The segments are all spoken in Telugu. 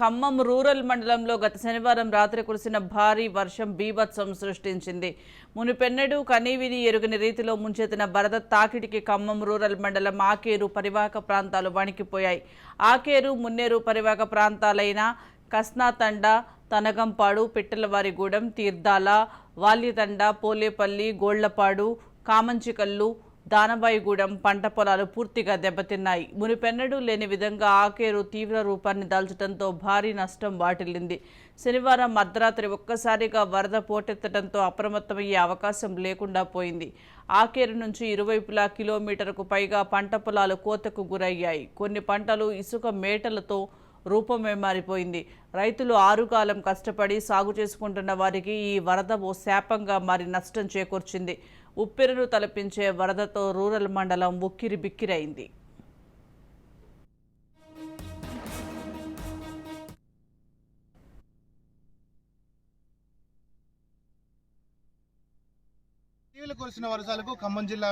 ఖమ్మం రూరల్ మండలంలో గత శనివారం రాత్రి కురిసిన భారీ వర్షం బీభత్సం సృష్టించింది. మునిపెన్నడు కనీవిని ఎరుగని రీతిలో ముంచెత్తిన వరద తాకిడికి ఖమ్మం రూరల్ మండలం ఆకేరు పరివాహక ప్రాంతాలు వణికిపోయాయి. ఆకేరు మున్నేరు పరివాహక ప్రాంతాలైన కస్నాతండ తనగంపాడు పిట్టలవారిగూడెం తీర్థాల వాల్యతండ పోలేపల్లి గోళ్ళపాడు కామంచికల్లు దానబాయిగూడెం పంట పొలాలు పూర్తిగా దెబ్బతిన్నాయి. మునిపెన్నడూ లేని విధంగా ఆకేరు తీవ్ర రూపాన్ని దాల్చడంతో భారీ నష్టం వాటిల్లింది. శనివారం అర్ధరాత్రి ఒక్కసారిగా వరద పోటెత్తడంతో అప్రమత్తమయ్యే అవకాశం లేకుండా పోయింది. ఆకేరు నుంచి ఇరువైపులా కిలోమీటర్కు పైగా పంట పొలాలు కోతకు గురయ్యాయి. కొన్ని పంటలు ఇసుక మేటలతో రూపమే మారిపోయింది. రైతులు ఆరుగాలం కష్టపడి సాగు చేసుకుంటున్న వారికి ఈ వరద ఓ శాపంగా మారి నష్టం చేకూర్చింది. ఉప్పెరును తలపించే వరదతో రూరల్ మండలం ఉక్కిరి బిక్కిరైంది. ఇటీవల కురిసిన వర్షాలకు ఖమ్మం జిల్లా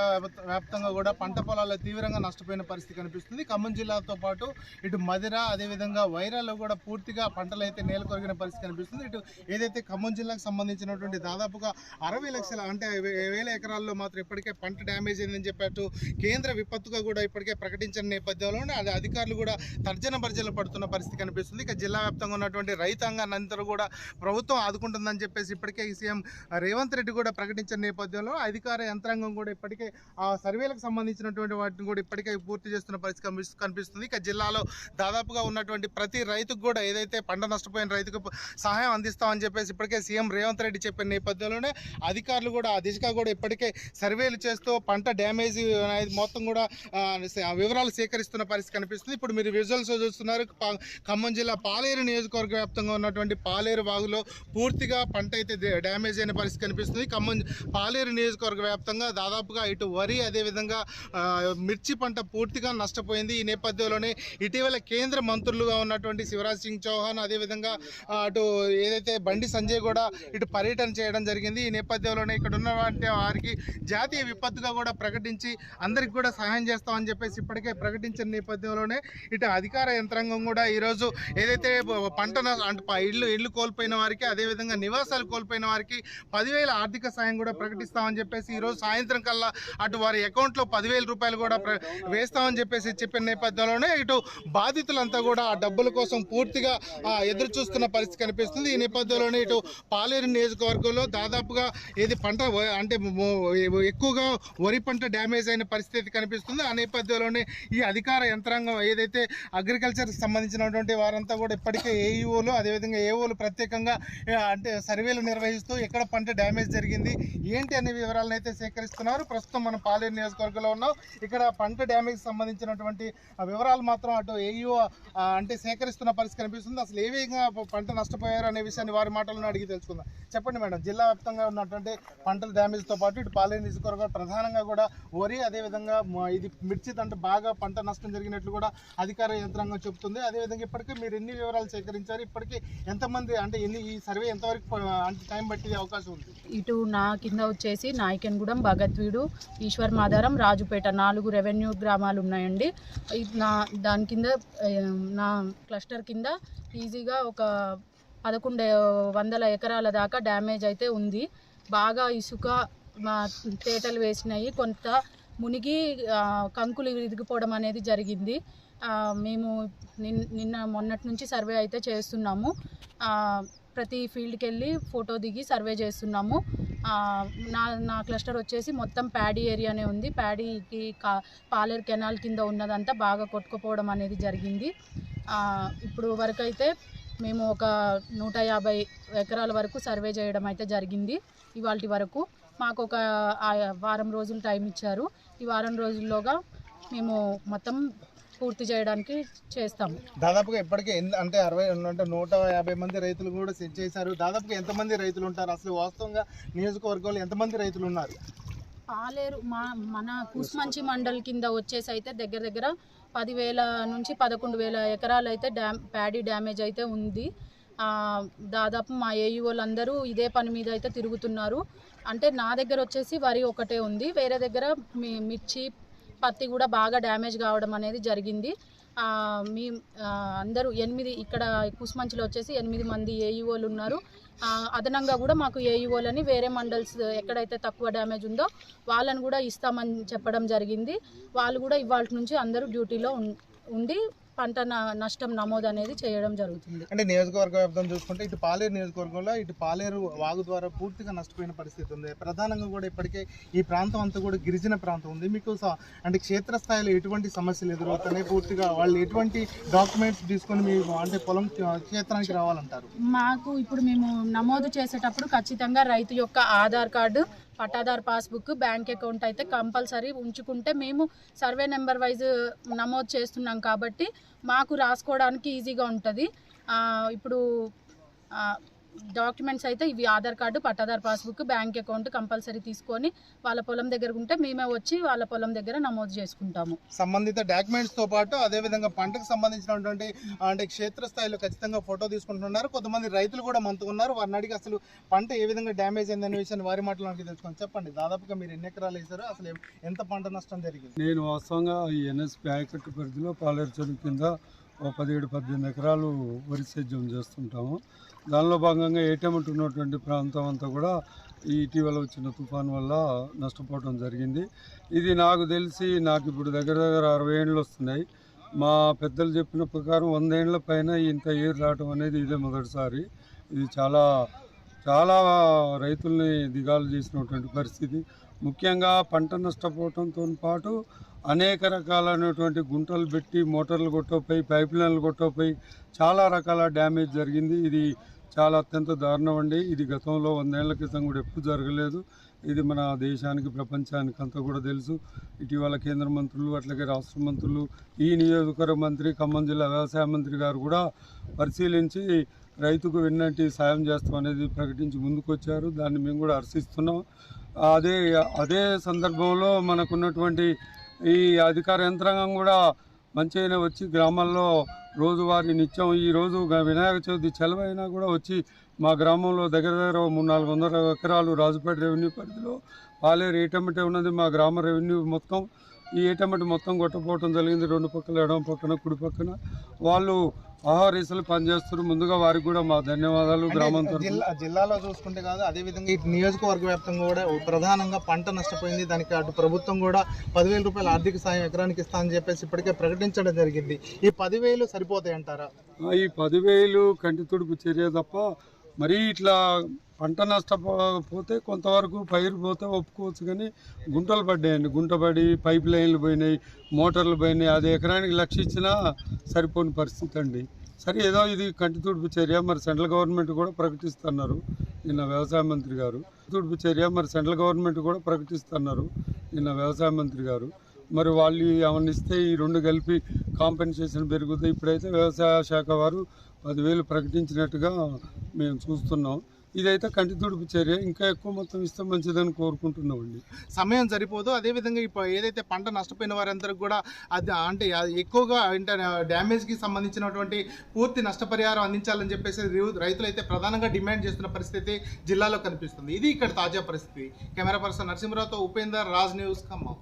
వ్యాప్తంగా కూడా పంట పొలాల్లో తీవ్రంగా నష్టపోయిన పరిస్థితి కనిపిస్తుంది. ఖమ్మం జిల్లాతో పాటు ఇటు మదిర అదేవిధంగా వైరాలో కూడా పూర్తిగా పంటలు అయితే నేల కొరిగిన పరిస్థితి కనిపిస్తుంది. ఇటు ఏదైతే ఖమ్మం జిల్లాకు సంబంధించినటువంటి దాదాపుగా అరవై లక్షల అంటే వేల ఎకరాల్లో మాత్రం ఇప్పటికే పంట డ్యామేజ్ అయిందని చెప్పట్టు కేంద్ర విపత్తుగా కూడా ఇప్పటికే ప్రకటించిన నేపథ్యంలోనే అది అధికారులు కూడా తర్జన భర్జన పడుతున్న పరిస్థితి కనిపిస్తుంది. ఇక జిల్లా వ్యాప్తంగా ఉన్నటువంటి రైతాంగాన్ని అందరూ కూడా ప్రభుత్వం ఆదుకుంటుందని చెప్పేసి ఇప్పటికే ఈ సీఎం రేవంత్ రెడ్డి కూడా ప్రకటించిన నేపథ్యంలో అధికార యంత్రాంగం కూడా ఇప్పటికే ఆ సర్వేలకు సంబంధించినటువంటి వాటిని కూడా ఇప్పటికే పూర్తి చేస్తున్న పరిస్థితి కనిపిస్తుంది. ఇక జిల్లాలో దాదాపుగా ఉన్నటువంటి ప్రతి రైతుకు కూడా ఏదైతే పంట నష్టపోయిన రైతుకు సహాయం అందిస్తామని చెప్పేసి ఇప్పటికే సీఎం రేవంత్ రెడ్డి చెప్పిన నేపథ్యంలోనే అధికారులు కూడా ఆ దిశగా కూడా ఇప్పటికే సర్వేలు చేస్తూ పంట డ్యామేజ్ అనేది మొత్తం కూడా వివరాలు సేకరిస్తున్న పరిస్థితి కనిపిస్తుంది. ఇప్పుడు మీరు విజువల్స్ చూస్తున్నారు. ఖమ్మం జిల్లా పాలేరు నియోజకవర్గ వ్యాప్తంగా ఉన్నటువంటి పాలేరు వాగులో పూర్తిగా పంట అయితే డ్యామేజ్ అయిన పరిస్థితి కనిపిస్తుంది. ఖమ్మం పాలేరు నియోజకవర్గ వ్యాప్తంగా దాదాపుగా ఇటు వరి అదేవిధంగా మిర్చి పంట పూర్తిగా నష్టపోయింది. ఈ నేపథ్యంలోనే ఇటీవల కేంద్ర మంత్రులుగా ఉన్నటువంటి శివరాజ్ సింగ్ చౌహాన్ అదేవిధంగా అటు ఏదైతే బండి సంజయ్ కూడా ఇటు పర్యటన చేయడం జరిగింది. ఈ నేపథ్యంలోనే ఇక్కడ ఉన్నటువంటి వారికి జాతీయ విపత్తుగా కూడా ప్రకటించి అందరికి కూడా సహాయం చేస్తామని చెప్పేసి ఇప్పటికే ప్రకటించిన నేపథ్యంలోనే ఇటు అధికార యంత్రాంగం కూడా ఈరోజు ఏదైతే పంట అంటే ఇళ్ళు ఇల్లు ఇల్లు కోల్పోయిన వారికి అదేవిధంగా నివాసాలు కోల్పోయిన వారికి పదివేల ఆర్థిక సాయం కూడా ప్రకటిస్తామని చెప్పేసి ఈరోజు సాయంత్రం కల్లా అటు వారి అకౌంట్లో పదివేల రూపాయలు కూడా వేస్తామని చెప్పేసి చెప్పిన నేపథ్యంలోనే ఇటు బాధితులంతా కూడా ఆ డబ్బుల కోసం పూర్తిగా ఎదురు చూస్తున్న పరిస్థితి కనిపిస్తుంది. ఈ నేపథ్యంలోనే ఇటు పాలేరు నియోజకవర్గంలో దాదాపుగా ఏది పంట అంటే ఎక్కువగా వరి పంట డ్యామేజ్ అయిన పరిస్థితి కనిపిస్తుంది. ఆ నేపథ్యంలోనే ఈ అధికార యంత్రాంగం ఏదైతే అగ్రికల్చర్ సంబంధించినటువంటి వారంతా కూడా ఇప్పటికే ఏఈఓలు అదేవిధంగా ఏఓలు ప్రత్యేకంగా అంటే సర్వేలు నిర్వహిస్తూ ఎక్కడ పంట డ్యామేజ్ జరిగింది ఏంటి అనే వివరాలను అయితే సేకరిస్తున్నారు. ప్రస్తుతం మనం పాలేరు నియోజకవర్గంలో ఉన్నాం. ఇక్కడ పంట డ్యామేజ్ సంబంధించినటువంటి వివరాలు మాత్రం అటు ఏయో అంటే సేకరిస్తున్న పరిస్థితి కనిపిస్తుంది. అసలు ఏ విధంగా పంట నష్టపోయారు అనే విషయాన్ని వారి మాటలను అడిగి తెలుసుకుందాం. చెప్పండి మేడం జిల్లా వ్యాప్తంగా ఉన్నటువంటి పంటల డ్యామేజ్తో పాటు ఇటు పాలేరు నియోజకవర్గం ప్రధానంగా కూడా వరి అదేవిధంగా ఇది మిర్చి తంట బాగా పంట నష్టం జరిగినట్లు కూడా అధికార యంత్రాంగం చెబుతుంది. అదేవిధంగా ఇప్పటికీ మీరు ఎన్ని వివరాలు సేకరించారు? ఇప్పటికీ ఎంతమంది అంటే ఎన్ని ఈ సర్వే ఎంతవరకు అంటే టైం పట్టే అవకాశం ఉంది? ఇటు నా కింద వచ్చేసి నాయకన్గూడెం భగత్వీడు ఈశ్వర్ మాధారం రాజుపేట నాలుగు రెవెన్యూ గ్రామాలు ఉన్నాయండి నా దాని కింద నా క్లస్టర్ కింద ఈజీగా ఒక పదకొండు వందల ఎకరాల దాకా డ్యామేజ్ అయితే ఉంది. బాగా ఇసుక మా తేటలు వేసినాయి. కొంత మునిగి కంకులు విరిగిపోవడం అనేది జరిగింది. మేము నిన్ నిన్న మొన్నటి నుంచి సర్వే అయితే చేస్తున్నాము. ప్రతి ఫీల్డ్కి వెళ్ళి ఫోటో దిగి సర్వే చేస్తున్నాము. నా నా క్లస్టర్ వచ్చేసి మొత్తం ప్యాడీ ఏరియానే ఉంది. ప్యాడీకి కా పాలేరు కెనాల్ కింద ఉన్నదంతా బాగా కొట్టుకుపోవడం అనేది జరిగింది. ఇప్పుడు వరకు అయితే మేము ఒక నూట యాభై ఎకరాల వరకు సర్వే చేయడం అయితే జరిగింది ఇవాళ వరకు. మాకు ఒక వారం రోజులు టైం ఇచ్చారు. ఈ వారం రోజుల్లోగా మేము మొత్తం పూర్తి చేయడానికి చేస్తాము. దాదాపుగా ఇప్పటికే అంటే అరవై అంటే నూట యాభై మంది రైతులు కూడా సెట్ చేశారు. దాదాపుగా ఎంతమంది రైతులు ఉంటారు? అసలు వాస్తవంగా నియోజకవర్గంలో ఎంతమంది రైతులు ఉన్నారు? పాలేరు మా మన కూస్మంచి మండల్ కింద వచ్చేసి అయితే దగ్గర దగ్గర పదివేల నుంచి పదకొండు వేల ఎకరాలు అయితే డ్యామ్ ప్యాడీ డ్యామేజ్ అయితే ఉంది. దాదాపు మా ఏఈ వాళ్ళందరూ ఇదే పని మీద అయితే తిరుగుతున్నారు. అంటే నా దగ్గర వచ్చేసి వరి ఒకటే ఉంది. వేరే దగ్గర మీ మిర్చి పత్తి కూడా బాగా డ్యామేజ్ కావడం అనేది జరిగింది. మీ అందరూ ఎనిమిది ఇక్కడ కుస్మంచిలో వచ్చేసి ఎనిమిది మంది ఏఈఓలు ఉన్నారు. అదనంగా కూడా మాకు ఏఈఓలని వేరే మండల్స్ ఎక్కడైతే తక్కువ డ్యామేజ్ ఉందో వాళ్ళని కూడా ఇస్తామని చెప్పడం జరిగింది. వాళ్ళు కూడా ఇవాళ నుంచి అందరూ డ్యూటీలో ఉం- ఉండి పంట నష్టం నమోదు అనేది చేయడం జరుగుతుంది. అంటే నియోజకవర్గ వ్యాప్తం చూసుకుంటే ఇటు పాలేరు నియోజకవర్గంలో ఇటు పాలేరు వాగు ద్వారా పూర్తిగా నష్టపోయిన పరిస్థితి ఉంది. ప్రధానంగా కూడా ఇప్పటికే ఈ ప్రాంతం అంతా కూడా గిరిజన ప్రాంతం ఉంది. మీకు అంటే క్షేత్రస్థాయిలో ఎటువంటి సమస్యలు ఎదురవుతున్నాయి? పూర్తిగా వాళ్ళు ఎటువంటి డాక్యుమెంట్స్ తీసుకొని మీరు అంటే పొలం క్షేత్రానికి రావాలంటారు? మాకు ఇప్పుడు మేము నమోదు చేసేటప్పుడు ఖచ్చితంగా రైతు యొక్క ఆధార్ కార్డు పట్టాదార్ పాస్బుక్ బ్యాంక్ అకౌంట్ అయితే కంపల్సరీ ఉంచుకుంటే మేము సర్వే నెంబర్ వైజ్ నమోదు చేస్తున్నాం కాబట్టి మాకు రాసుకోవడానికి ఈజీగా ఉంటుంది. ఇప్పుడు డాక్యుమెంట్స్ అయితే ఇవి ఆధార్ కార్డు పట్టాదార్ పాస్బుక్ బ్యాంక్ అకౌంట్ కంపల్సరీ తీసుకొని వాళ్ళ పొలం దగ్గర ఉంటే మేమే వచ్చి వాళ్ళ పొలం దగ్గర నమోదు చేసుకుంటాము. సంబంధిత డాక్యుమెంట్స్తో పాటు అదే విధంగా పంటకు సంబంధించినటువంటి అంటే క్షేత్రస్థాయిలో ఖచ్చితంగా ఫోటో తీసుకుంటున్నారు. కొంతమంది రైతులు కూడా మనతో ఉన్నారు. వారిని అడిగి అసలు పంట ఏ విధంగా డ్యామేజ్ అయిందనే విషయాన్ని వారి మాటలో మనకి తెలుసుకొని చెప్పండి. దాదాపుగా మీరు ఎన్ని ఎకరాలు వేశారు? అసలు ఎంత పంట నష్టం జరిగింది? నేను వాస్తవంగా ఈ ఎన్ఎస్పి ఆయకట్టు పరిధిలో పాలేరు చెరువు కింద పదిహేడు పద్దెనిమిది ఎకరాలు వరి సేద్యం చేస్తుంటాము. దానిలో భాగంగా ఏటెమట్ ఉన్నటువంటి ప్రాంతం అంతా కూడా ఇటీవల వచ్చిన తుఫాన్ వల్ల నష్టపోవడం జరిగింది. ఇది నాకు తెలిసి నాకు ఇప్పుడు దగ్గర దగ్గర అరవై ఏళ్ళు వస్తున్నాయి. మా పెద్దలు చెప్పిన ప్రకారం వందేళ్ళ పైన ఇంత ఏరు రావడం అనేది ఇదే మొదటిసారి. ఇది చాలా చాలా రైతుల్ని దిగాలు చేసినటువంటి పరిస్థితి. ముఖ్యంగా పంట నష్టపోవడంతో పాటు అనేక రకాలైనటువంటి గుంటలు పెట్టి మోటార్లు కొట్టపోయి పైప్ లైన్లు కొట్టపోయి చాలా రకాల డ్యామేజ్ జరిగింది. ఇది చాలా అత్యంత దారుణం అండి. ఇది గతంలో వందేళ్ళ క్రితం కూడా ఎప్పుడు జరగలేదు. ఇది మన దేశానికి ప్రపంచానికి అంతా కూడా తెలుసు. ఇటీవల కేంద్ర మంత్రులు అట్లాగే రాష్ట్ర మంత్రులు ఈ నియోజకవర్గ మంత్రి ఖమ్మం జిల్లా వ్యవసాయ మంత్రి గారు కూడా పరిశీలించి రైతుకు విన్నట్టు సాయం చేస్తాం అనేది ప్రకటించి ముందుకొచ్చారు. దాన్ని మేము కూడా హర్షిస్తున్నాం. అదే అదే సందర్భంలో మనకున్నటువంటి ఈ అధికార యంత్రాంగం కూడా మంచిగానే వచ్చి గ్రామాల్లో రోజువారీ నిత్యం ఈ రోజు వినాయక చవితి సెలవైనా కూడా వచ్చి మా గ్రామంలో దగ్గర దగ్గర మూడు నాలుగు వందల ఎకరాలు రాజుపేట రెవెన్యూ పరిధిలో పాలేరు ఏటమిటే ఉన్నది మా గ్రామ రెవెన్యూ మొత్తం. ఈ ఏటమ్మటి మొత్తం కొట్టపోవటం జరిగింది. రెండు పక్కల ఎడమ పక్కన కుడి పక్కన. వాళ్ళు ఆహారీసలు పనిచేస్తారు ముందుగా వారికి కూడా మా ధన్యవాదాలు గ్రామం జిల్లాలో చూసుకుంటే కాదు అదే విధంగా ఇటు నియోజకవర్గ వ్యాప్తంగా కూడా ప్రధానంగా పంట నష్టపోయింది. దానికి అటు ప్రభుత్వం కూడా పదివేల రూపాయల ఆర్థిక సాయం ఎకరానికి ఇస్తా అని చెప్పేసి ఇప్పటికే ప్రకటించడం జరిగింది. ఈ పదివేలు సరిపోతాయి అంటారా ఈ పదివేలు కంటి తుడుపు చర్య తప్ప మరీ ఇట్లా పంట నష్టపోతే కొంతవరకు పైరు పోతే ఒప్పుకోవచ్చు కానీ గుంటలు పడ్డాయండి. గుంట పడి పైప్ లైన్లు పోయినాయి మోటార్లు పోయినాయి. అది ఎకరానికి లక్ష ఇచ్చినా సరిపోని పరిస్థితి అండి. సరే ఏదో ఇది కంటి తుడుపు చర్య. మరి సెంట్రల్ గవర్నమెంట్ కూడా ప్రకటిస్తున్నారు. నిన్న వ్యవసాయ మంత్రి గారు. తుడుపు చర్య. మరి సెంట్రల్ గవర్నమెంట్ కూడా ప్రకటిస్తున్నారు. నిన్న వ్యవసాయ మంత్రి గారు. మరి వాళ్ళు ఏమన్నా ఇస్తే ఈ రెండు కలిపి కాంపెన్సేషన్ పెరుగుతాయి ఇప్పుడైతే వ్యవసాయ శాఖ వారు పదివేలు ప్రకటించినట్టుగా మేము చూస్తున్నాం. ఇదైతే కంటి తుడుపు చర్య. ఇంకా ఎక్కువ మొత్తం ఇస్తే మంచిదని కోరుకుంటున్నామండి. సమయం సరిపోదు. అదే విధంగా ఇప్పుడు ఏదైతే పంట నష్టపోయిన వారందరికి కూడా అది అంటే అది ఎక్కువగా అంటే డ్యామేజ్కి సంబంధించినటువంటి పూర్తి నష్టపరిహారం అందించాలని చెప్పేసి రైతులు అయితే ప్రధానంగా డిమాండ్ చేస్తున్న పరిస్థితి జిల్లాలో కనిపిస్తుంది. ఇది ఇక్కడ తాజా పరిస్థితి. కెమెరా పర్సన్ నరసింహరావుతో ఉపేందర్ రాజ్ న్యూస్ ఖమ్మం.